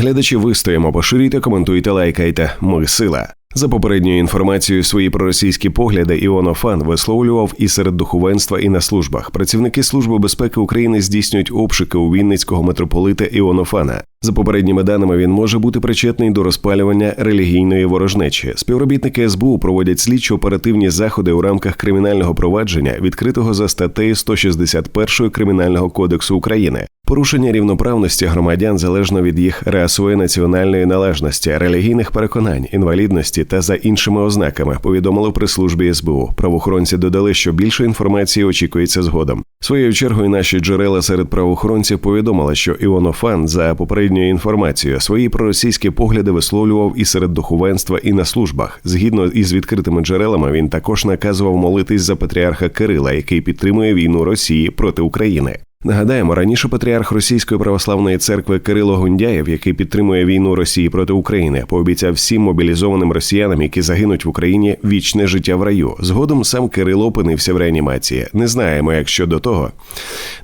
глядачі, вистоїмо, поширюйте, коментуйте, лайкайте. Ми сила. За попередньою інформацією, свої проросійські погляди Іонофан висловлював і серед духовенства, і на службах. Працівники служби безпеки України здійснюють обшуки у Вінницького митрополита Іонофана. За попередніми даними, він може бути причетний до розпалювання релігійної ворожнечі. Співробітники СБУ проводять слідчо-оперативні заходи у рамках кримінального провадження, відкритого за статтею 161 кримінального кодексу України. Порушення рівноправності громадян залежно від їх расової національної належності, релігійних переконань, інвалідності та за іншими ознаками повідомили в прес-службі СБУ. Правоохоронці додали, що більше інформації очікується згодом. Своєю чергою наші джерела серед правоохоронців повідомили, що Іонофан за попередньою інформацією свої проросійські погляди висловлював і серед духовенства, і на службах. Згідно із відкритими джерелами, він також наказував молитись за патріарха Кирила, який підтримує війну Росії проти України. Нагадаємо, раніше патріарх Російської православної церкви Кирило Гундяєв, який підтримує війну Росії проти України, пообіцяв всім мобілізованим росіянам, які загинуть в Україні, вічне життя в раю. Згодом сам Кирило опинився в реанімації. Не знаємо, як щодо того.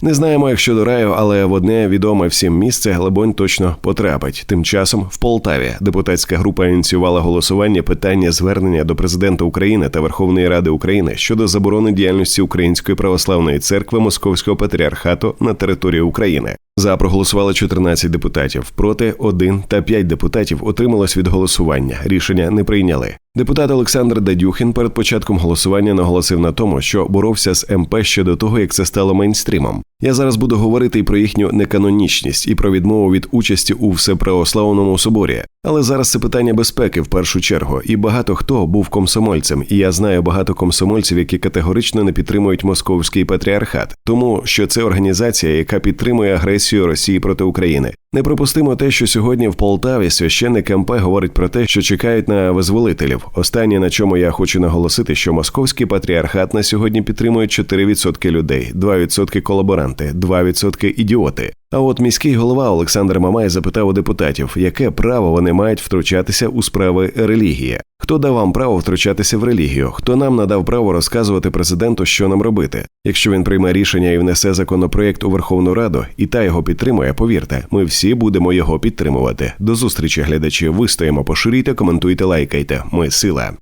Не знаємо, як щодо раю, але в одне відоме всім місце Глебонь точно потрапить. Тим часом в Полтаві депутатська група ініціювала голосування питання звернення до президента України та Верховної Ради України щодо заборони діяльності Української православної церкви Московського патріархату на території України. За проголосували 14 депутатів, проти 1 та 5 депутатів отрималось від голосування. Рішення не прийняли. Депутат Олександр Дадюхін перед початком голосування наголосив на тому, що боровся з МП ще до того, як це стало мейнстрімом. Я зараз буду говорити і про їхню неканонічність, і про відмову від участі у всеправославному соборі. Але зараз це питання безпеки в першу чергу. І багато хто був комсомольцем, і я знаю багато комсомольців, які категорично не підтримують московський патріархат, тому що це організація, яка підтримує агресію Росії проти України. Неприпустимо те, що сьогодні в Полтаві священник МП говорить про те, що чекають на визволителів. Останнє на чому я хочу наголосити, що московський патріархат на сьогодні підтримує 4% людей, 2% колаборанти, 2% ідіоти. А от міський голова Олександр Мамай запитав у депутатів, яке право вони мають втручатися у справи релігії. Хто дав вам право втручатися в релігію? Хто нам надав право розказувати президенту, що нам робити? Якщо він прийме рішення і внесе законопроєкт у Верховну Раду, і та його підтримує, повірте, ми всі будемо його підтримувати. До зустрічі, глядачі. Вистоїмо, поширюйте, коментуйте, лайкайте. Ми сила.